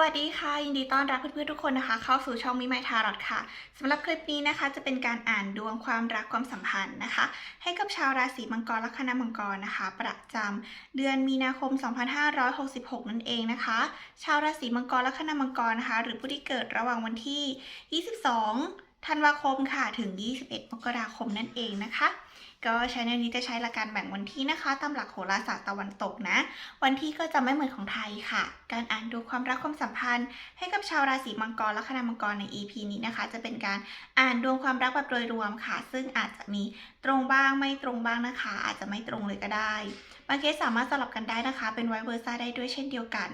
วัสดีค่ะ ยินดีต้อนรับเพื่อนๆทุกคนนะคะ เข้าสู่ช่องมิไมทารอดค่ะสำหรับคลิปนี้นะคะจะเป็นการอ่านดวงความรักความสัมพันธ์นะคะ ให้กับชาวราศีมังกรลัคนามังกรนะคะ ประจำเดือนมีนาคม 2566 นั่นเองนะคะ ชาวราศีมังกรลัคนามังกรนะคะ หรือผู้ที่เกิดระหว่างวันที่ 22 ธันวาคมค่ะถึง 21 มกราคมนั่นเองนะคะ ก็ใช้ในนี้จะใช้หลักการแบ่งวันที่นะคะ ตามหลักโหราศาสตร์ตะวันตกนะ วันที่ก็จะไม่เหมือนของไทยค่ะ การอ่านดูความรักความสัมพันธ์ ให้กับชาวราศีมังกรและคณะมังกรใน EP นี้นะคะ จะเป็นการอ่านดวงความรักแบบโดยรวมค่ะ ซึ่งอาจจะมีตรงบ้างไม่ตรงบ้างนะคะ อาจจะไม่ตรงเลยก็ได้ บางเคสสามารถสลับกันได้นะคะ เป็นไวเวอร์ซ่าได้ด้วยเช่นเดียวกัน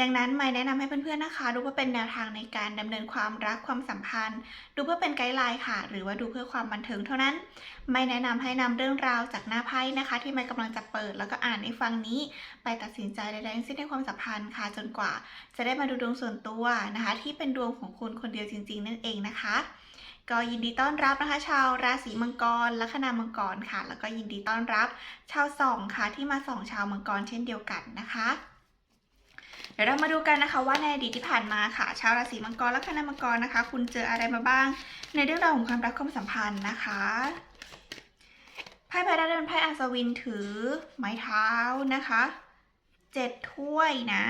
ดังนั้นไม่แนะนำให้เพื่อนๆนะคะ ดูเพื่อเป็นแนวทางในการดำเนินความรักความสัมพันธ์ ดูเพื่อเป็นไกด์ไลน์ค่ะ หรือว่าดูเพื่อความบันเทิงเท่านั้น ไม่แนะนำให้นำเรื่องราวจากหน้าไพ่นะคะ ที่ไม่กำลังจะเปิด แล้วก็อ่านในฟังนี้ ไปตัดสินใจใดๆทั้งสิ้นในความสัมพันธ์ค่ะ จนกว่า จะได้มาดูดวงส่วนตัวนะคะ ที่เป็นดวงของคุณคนเดียวจริง ๆ นั่นเองนะคะ ก็ยินดีต้อนรับนะคะ ชาวราศีมังกรลัคนามังกรค่ะ แล้วก็ยินดีต้อนรับชาวสองค่ะที่มาส่องชาวมังกรเช่นเดียวกันนะคะเดี๋ยวเรามาดูกันนะคะว่าในอดีตที่ผ่านมาค่ะ ชาวราศีมังกรและคณะมังกรนะคะ คุณเจออะไรมาบ้าง ในเรื่องราวของความรักความสัมพันธ์นะคะไพ่ไพ่ได้เป็นไพ่อัศวินถือไม้เท้านะคะเจ็ดถ้วยนะ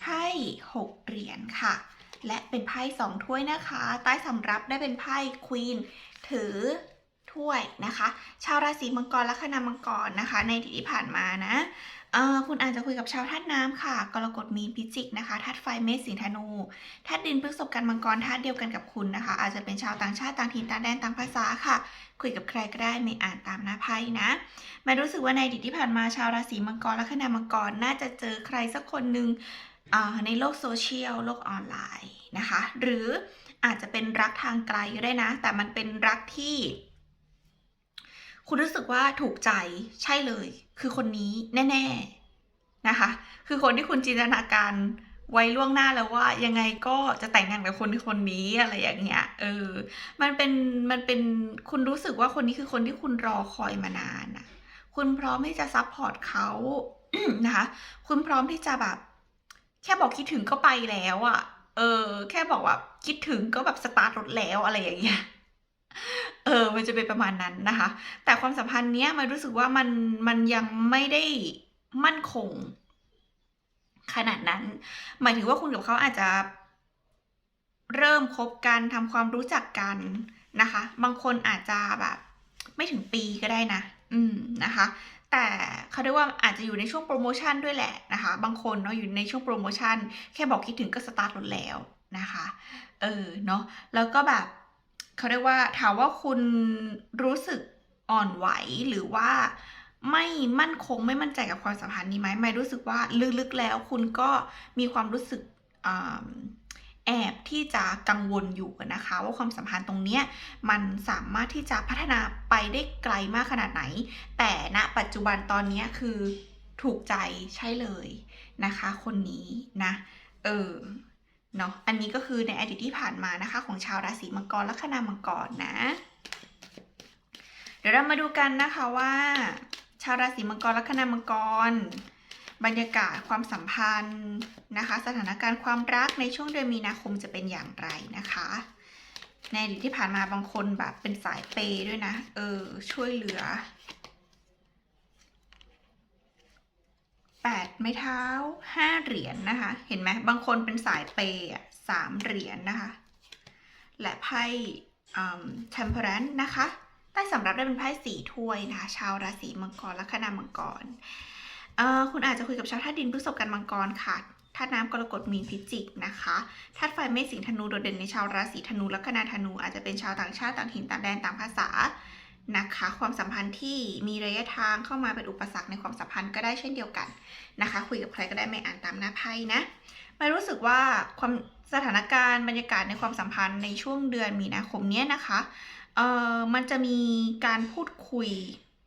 ไพ่หกเหรียญค่ะ และเป็นไพ่สองถ้วยนะคะ ใต้สำรับได้เป็นไพ่ควีนถือถ้วยนะคะ ชาวราศีมังกรและคณะมังกรนะคะ ในที่ผ่านมานะคุณอาจจะคุยกับชาวธาตุน้ำค่ะ กรกฎมีนพิจิกนะคะธาตุไฟเมษสิงห์ธนูธาตุดินพฤษภกันมังกรธาตุเดียวกันกับคุณนะคะ อาจจะเป็นชาวต่างชาติต่างถิ่นต่างแดนต่างภาษาค่ะ คุยกับใครก็ได้ไม่อ่านตามหน้าไพ่นะมารู้สึกว่าในอดีตที่ผ่านมาชาวราศีมังกรและคณะมังกรน่าจะเจอใครสักคนหนึ่ง ในโลกโซเชียลโลกออนไลน์นะคะ หรืออาจจะเป็นรักทางไกลก็ได้นะ แต่มันเป็นรักที่ คุณรู้สึกว่าถูกใจใช่เลย คือคนนี้แน่ ๆนะคะ คือคนที่คุณจินตนาการไว้ล่วงหน้าแล้วว่ายังไงก็จะแต่งงานกับคนคนนี้อะไรอย่างเงี้ย เออ มันเป็นมันเป็นคุณรู้สึกว่าคนนี้คือคนที่คุณรอคอยมานานนะคุณพร้อมที่จะซัพพอร์ตเขานะคะ คุณพร้อมที่จะแบบ แค่บอกคิดถึงก็ไปแล้วอะ่ะ เออ แค่บอกว่าคิดถึงก็แบบสตาร์ทรถแล้วอะไรอย่างเงี้ยเออ มันจะเป็นประมาณนั้นนะคะ แต่ความสัมพันธ์เนี้ยมันรู้สึกว่ามันมันยังไม่ได้มั่นคง ขนาดนั้น หมายถึงว่าคุณกับเขาอาจจะเริ่มคบกันทำความรู้จักกันนะคะ บางคนอาจจะแบบ ไม่ถึงปีก็ได้นะ อืมนะคะ แต่เขาเรียกว่าอาจจะอยู่ในช่วงโปรโมชั่นด้วยแหละนะคะ บางคนเนาะอยู่ในช่วงโปรโมชั่น แค่บอกคิดถึงก็สตาร์ทรถแล้วนะคะ เออเนาะแล้วก็แบบเขาเรียกว่าถามว่าคุณรู้สึกอ่อนไหวหรือว่าไม่มั่นคงไม่มั่นใจกับความสัมพันธ์นี้ไหมไม่รู้สึกว่าลึกๆแล้วคุณก็มีความรู้สึกอ่า แอบที่จะกังวลอยู่นะคะ ว่าความสัมพันธ์ตรงนี้มันสามารถที่จะพัฒนาไปได้ไกลมากขนาดไหน แต่ณปัจจุบันตอนนี้คือถูกใจใช่เลยนะคะ คนนี้นะเออเนาะอันนี้ก็คือในอดีตที่ผ่านมานะคะ ของชาวราศีมังกรและคณะมังกรนะ เดี๋ยวเรามาดูกันนะคะว่า ชาวราศีมังกรและคณะมังกร บรรยากาศความสัมพันธ์นะคะ สถานการณ์ความรักในช่วงเดือนมีนาคมจะเป็นอย่างไรนะคะ ในอดีตที่ผ่านมาบางคนแบบเป็นสายเปย์ด้วยนะ เออ ช่วยเหลือแปดไม้เท้าห้าเหรียญนะคะ เห็นไหมบางคนเป็นสายเปย์สามเหรียญนะคะ และไพ่เทมเพอรันนะคะใต้สำรับได้เป็นไพ่สีถ้วยนะคะ ชาวราศีมังกรและคณะมังกร คุณอาจจะคุยกับชาวธาตุดินพฤษภกันมังกรค่ะธาตุน้ำกรกฎมีนพิจิกนะคะธาตุไฟเมษสิงห์ธนูโดดเด่นในชาวราศีธนูและคณะธนูอาจจะเป็นชาวต่างชาติต่างถิ่นต่างแดนต่างภาษานะคะความสัมพันธ์ที่มีระยะทางเข้ามาเป็นอุปสรรคในความสัมพันธ์ก็ได้เช่นเดียวกันนะคะ คุยกับใครก็ได้ไม่อ่านตามหน้าไพ่นะไม่รู้สึกว่าความสถานการณ์บรรยากาศในความสัมพันธ์ในช่วงเดือนมีนาคมเนี้ยนะคะเอ่อมันจะมีการพูดคุย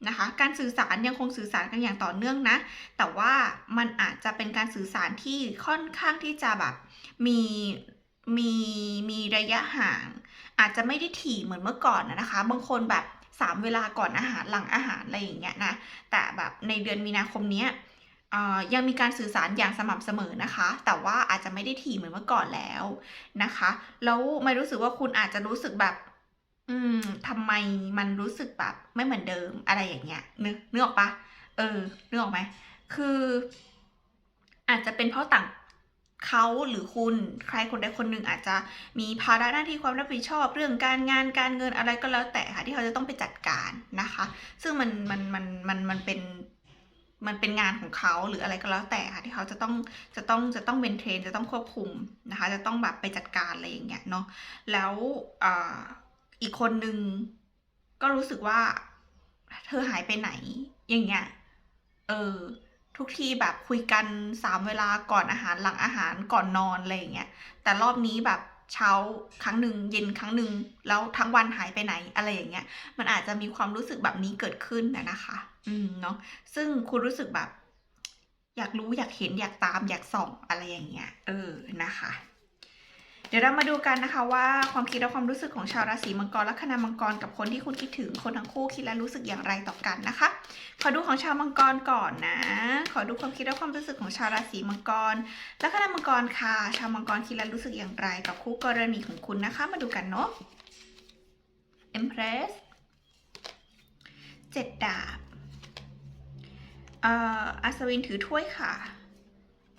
นะคะ การสื่อสารยังคงสื่อสารกันอย่างต่อเนื่องนะ แต่ว่ามันอาจจะเป็นการสื่อสารที่ค่อนข้างที่จะแบบมีมีมีระยะห่าง อาจจะไม่ได้ถี่เหมือนเมื่อก่อนนะคะ บางคนแบบสามเวลาก่อนอาหารหลังอาหารอะไรอย่างเงี้ยนะแต่แบบในเดือนมีนาคมเนี้ยยังมีการสื่อสารอย่างสม่ำเสมอนะคะ แต่ว่าอาจจะไม่ได้ถี่เหมือนเมื่อก่อนแล้วนะคะ แล้วไม่รู้สึกว่าคุณอาจจะรู้สึกแบบ อืมทำไมมันรู้สึกแบบไม่เหมือนเดิมอะไรอย่างเงี้ยนึกนึกออกปะเออนึกออกไหมคือ อาจจะเป็นเพราะต่างเขาหรือคุณใครคนใดคนหนึ่งอาจจะมีภาระหน้าที่ความรับผิดชอบ เรื่องการงานการเงินอะไรก็แล้วแต่ค่ะที่เขาจะต้องไปจัดการนะคะ ซึ่งมันมันมันมันมันเป็นมันเป็นงานของเขาหรืออะไรก็แล้วแต่ค่ะที่เขาจะต้องจะต้องจะต้องเมนเทรนจะต้องควบคุมนะคะ จะต้องแบบไปจัดการอะไรอย่างเงี้ยเนาะแล้วอ่า อีกคนนึงก็รู้สึกว่า เธอหายไปไหน อย่างเงี้ย เออ ทุกทีแบบคุยกันสามเวลาก่อนอาหารหลังอาหารก่อนนอนอะไรอย่างเงี้ย แต่รอบนี้แบบเช้าครั้งหนึ่งเย็นครั้งหนึ่งแล้วทั้งวันหายไปไหนอะไรอย่างเงี้ย มันอาจจะมีความรู้สึกแบบนี้เกิดขึ้นนะนะคะ อืมเนาะซึ่งคุณรู้สึกแบบ อยากรู้อยากเห็นอยากตามอยากส่องอะไรอย่างเงี้ย เออนะคะ เดี๋ยวเรามาดูกันนะคะว่าความคิดและความรู้สึกของชาวราศีมังกรและคณะมังกรกับคนที่คุณคิดถึงคนทั้งคู่คิดและรู้สึกอย่างไรต่อกันนะคะ ขอดูของชาวมังกรก่อนนะ ขอดูความคิดและความรู้สึกของชาวราศีมังกรและคณะมังกรค่ะ ชาวมังกรคิดและรู้สึกอย่างไรกับคู่กรณีของคุณนะคะ มาดูกันเนาะ Empress เจ็ดดาบเอ่ออัศวินถือถ้วยค่ะ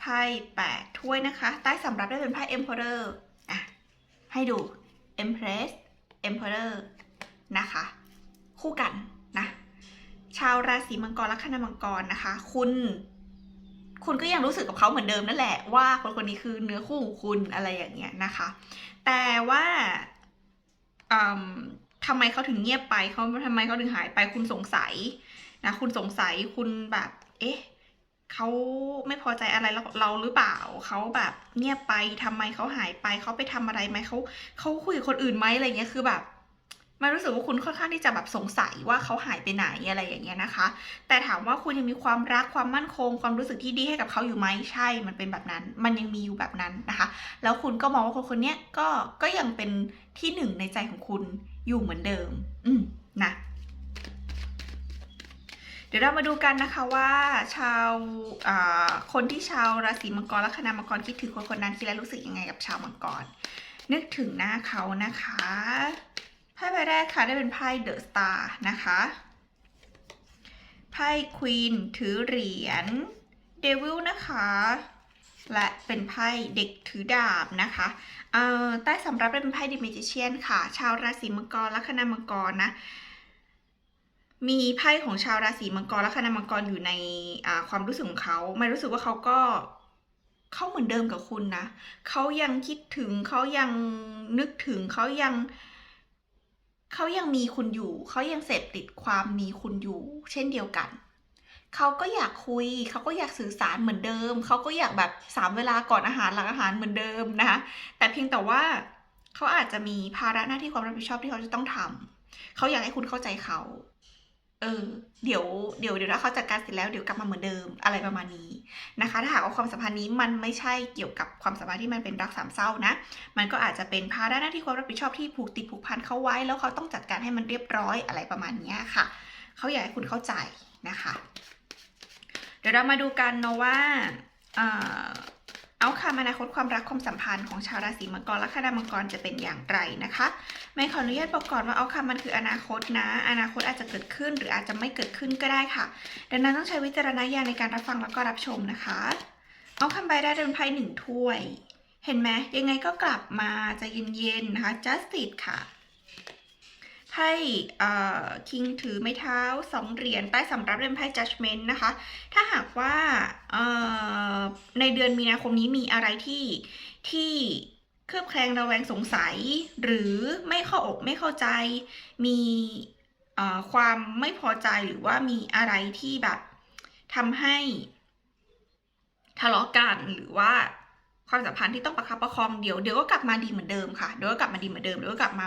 ไพ่แปดถ้วยนะคะ ใต้สำรับได้เป็นไพ่ Emperor อะ ให้ดู Empress Emperor นะคะ คู่กันนะ ชาวราศีมังกรและคณะมังกรนะคะ คุณ คุณก็ยังรู้สึกกับเขาเหมือนเดิมนั่นแหละว่าคนคนนี้คือเนื้อคู่ของคุณอะไรอย่างเงี้ยนะคะ แต่ว่าอืมทำไมเขาถึงเงียบไปเขาทำไมเขาถึงหายไปคุณสงสัยนะคุณสงสัยคุณแบบ เอ๊ะ เขาไม่พอใจอะไรเราหรือเปล่าเขาแบบเงียบไปทำไมเขาหายไปเขาไปทำอะไรไหมเขาเขาคุยกับคนอื่นไหมอะไรเงี้ยคือแบบมันรู้สึกว่าคุณค่อนข้างที่จะแบบสงสัยว่าเขาหายไปไหนอะไรอย่างเงี้ยนะคะ แต่ถามว่าคุณยังมีความรักความมั่นคง ความรู้สึกที่ดีให้กับเขาอยู่ไหมใช่ มันเป็นแบบนั้น มันยังมีอยู่แบบนั้นนะคะ แล้วคุณก็มองว่าคนคนเนี้ยก็ก็ยังเป็นที่หนึ่งในใจของคุณอยู่เหมือนเดิม อืมนะ ดี๋ยวเรามาดูกันนะคะว่าชาวคนที่ชาวราศีมังกรและคณะมังกรคิดถึงคนคนนั้นคิดและรู้สึกยังไงกับชาวมังกร นึกถึงหน้าเขานะคะไพ่ใบแรกค่ะได้เป็นไพ่เดอะสตาร์นะคะไพ่ควีนถือเหรียญเดวิลนะคะ และเป็นไพ่เด็กถือดาบนะคะใต้สำรับเป็นไพ่ดิมจิเชียนค่ะ ชาวราศีมังกรและคณะมังกรนะ มีไพ่ของชาวราศีมังกรและคณะมังกรอยู่ในความรู้สึกของเขาไม่รู้สึกว่าเขาก็เขาเหมือนเดิมกับคุณนะเขายังคิดถึงเขายังนึกถึงเขายังเขายังมีคุณอยู่เขายังเสพติดความมีคุณอยู่ เช่นเดียวกันเขาก็อยากคุยเขาก็อยากสื่อสารเหมือนเดิมเขาก็อยากแบบสามเวลาก่อนอาหารหลังอาหารเหมือนเดิมนะคะแต่เพียงแต่ว่าเขาอาจจะมีภาระหน้าที่ความรับผิดชอบที่เขาจะต้องทำเขาอยากให้คุณเข้าใจเขา เออเดี๋ยวเดี๋ยวเดี๋ยวถ้าเขาจัดการเสร็จแล้วเดี๋ยวกลับมาเหมือนเดิมอะไรประมาณนี้นะคะ ถ้าหากว่าความสัมพันธ์นี้มันไม่ใช่เกี่ยวกับความสัมพันธ์ที่มันเป็นรักสามเศร้านะ มันก็อาจจะเป็นภาระหน้าที่ความรับผิดชอบที่ผูกติดผูกพันเขาไว้ แล้วเขาต้องจัดการให้มันเรียบร้อยอะไรประมาณนี้ค่ะเขาอยากให้คุณเข้าใจนะคะ เดี๋ยวเรามาดูกันเนาะว่า เอาคำอนาคตความรักความสัมพันธ์ของชาวราศีมังกรและคณะมังกรจะเป็นอย่างไรนะคะไม่ขออนุญาตบอกก่อนว่าเอาคำมันคืออนาคตนะ อนาคตอาจจะเกิดขึ้นหรืออาจจะไม่เกิดขึ้นก็ได้ค่ะ ดังนั้นต้องใช้วิจารณญาณในการรับฟังแล้วก็รับชมนะคะ เอาคำใบได้เป็นไพ่หนึ่งถ้วย เห็นไหมยังไงก็กลับมาจะเย็นๆนะคะ justice ค่ะ ไพ่เอ่อ king ถือไม้เท้าสองเหรียญใต้สำรับเป็นไพ่ judgment นะคะ ถ้าหากว่าในเดือนมีนาคมนี้มีอะไรที่ที่เคลือบแคลงระแวงสงสัย หรือไม่เข้าอกไม่เข้าใจ มีความไม่พอใจหรือว่ามีอะไรที่แบบทำให้ทะเลาะกันหรือว่า ความสัมพันธ์ที่ต้องประคับประคองเดี๋ยวเดี๋ยวก็กลับมาดีเหมือนเดิมค่ะเดี๋ยวก็กลับมาดีเหมือนเดิมเดี๋ยวก็กลับมา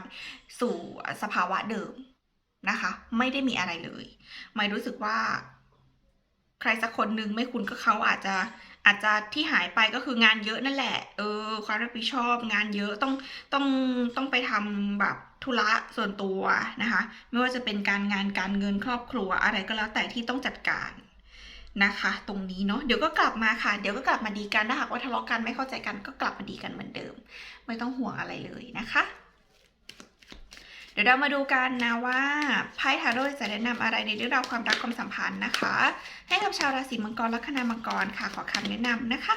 สู่สภาวะเดิมนะคะ ไม่ได้มีอะไรเลยไม่รู้สึกว่า ใครสักคนหนึ่งไม่คุ้นก็เขาอาจจะอาจจะที่หายไปก็คืองานเยอะนั่นแหละ เออ ความรับผิดชอบงานเยอะต้องต้องต้องไปทำแบบธุระส่วนตัวนะคะ ไม่ว่าจะเป็นการงานการเงินครอบครัวอะไรก็แล้วแต่ที่ต้องจัดการ นะคะ ตรงนี้เนาะเดี๋ยวก็กลับมาค่ะ เดี๋ยวก็กลับมาดีกันถ้าหากว่าทะเลาะกันไม่เข้าใจกันก็กลับมาดีกันเหมือนเดิม ไม่ต้องห่วงอะไรเลยนะคะเดี๋ยวเรามาดูกันนะว่าไพ่ทาโร่จะแนะนำอะไรในเรื่องราวความรักความสัมพันธ์นะคะ ให้กับชาวราศีมังกรและคณามังกรค่ะขอคำแนะนำนะคะ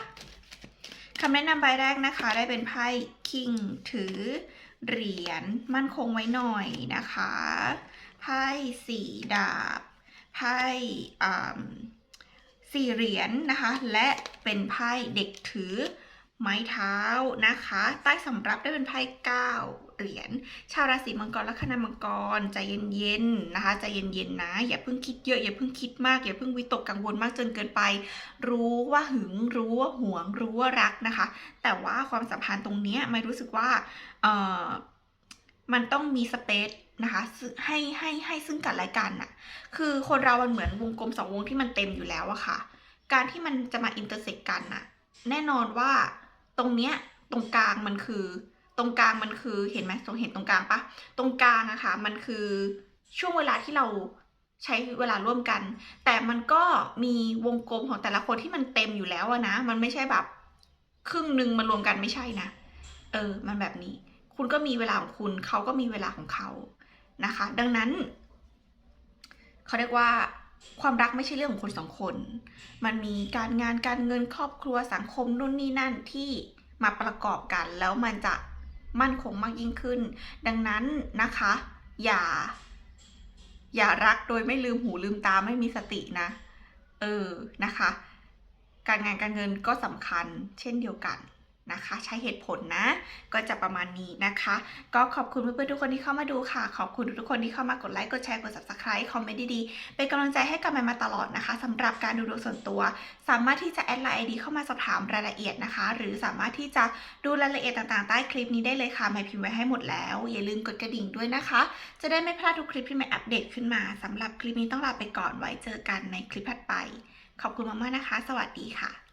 คำแนะนำใบแรกนะคะ ได้เป็นไพ่คิงถือเหรียญมั่นคงไว้หน่อยนะคะไพ่สี่ดาบไพ่อ่า สี่เหรียญนะคะ และเป็นไพ่เด็กถือไม้เท้านะคะ ใต้สำรับได้เป็นไพ่เก้าเหรียญ ชาวราศีมังกรและคณะมังกรใจเย็นๆนะคะใจเย็นๆนะ อย่าเพิ่งคิดเยอะอย่าเพิ่งคิดมากอย่าเพิ่งวิตกกังวลมากจนเกินไป รู้ว่าหึงรู้ว่าหวงรู้ว่ารักนะคะ แต่ว่าความสัมพันธ์ตรงนี้ไม่รู้สึกว่าเออมันต้องมีสเปซ นะคะให้ให้ให้ซึ่งกันและกันน่ะ คือคนเรามันเหมือนวงกลมสองวงที่มันเต็มอยู่แล้วอะค่ะ การที่มันจะมาอินเตอร์เซ็กกันน่ะ แน่นอนว่าตรงเนี้ยตรงกลางมันคือ ตรงกลางมันคือเห็นไหมตรงเห็นตรงกลางปะตรงกลางอะค่ะมันคือช่วงเวลาที่เราใช้เวลาร่วมกัน แต่มันก็มีวงกลมของแต่ละคนที่มันเต็มอยู่แล้วอะนะ มันไม่ใช่แบบครึ่งหนึ่งมารวมกันไม่ใช่นะ เออ มันแบบนี้ คุณก็มีเวลาของคุณ เขาก็มีเวลาของเขา นะคะ ดังนั้นเขาเรียกว่าความรักไม่ใช่เรื่องของคนสองคน มันมีการงานการเงินครอบครัวสังคมนู่นนี่นั่นที่มาประกอบกัน แล้วมันจะมั่นคงมากยิ่งขึ้น ดังนั้นนะคะ อย่า อย่ารักโดยไม่ลืมหูลืมตาไม่มีสตินะ เออนะคะ การงานการเงินก็สำคัญเช่นเดียวกัน นะคะ ใช้เหตุผลนะ ก็จะประมาณนี้นะคะ ก็ขอบคุณเพื่อนๆทุกคนที่เข้ามาดูค่ะ ขอบคุณทุกคนที่เข้ามากดไลค์กดแชร์กด subscribe คอมเมนต์ดีๆเป็นกำลังใจให้กับแมนมาตลอดนะคะสำหรับการดูดวงส่วนตัว สามารถที่จะแอดไลน์ ID เข้ามาสอบถามรายละเอียดนะคะ หรือสามารถที่จะดูรายละเอียดต่างๆใต้คลิปนี้ได้เลยค่ะไม่พิมพ์ไว้ให้หมดแล้ว อย่าลืมกดกระดิ่งด้วยนะคะ จะได้ไม่พลาดทุกคลิปที่แม่อัปเดตขึ้นมาสำหรับคลิปนี้ต้องลาไปก่อนไว้เจอกันในคลิปถัดไป ขอบคุณมากๆนะคะ สวัสดีค่ะ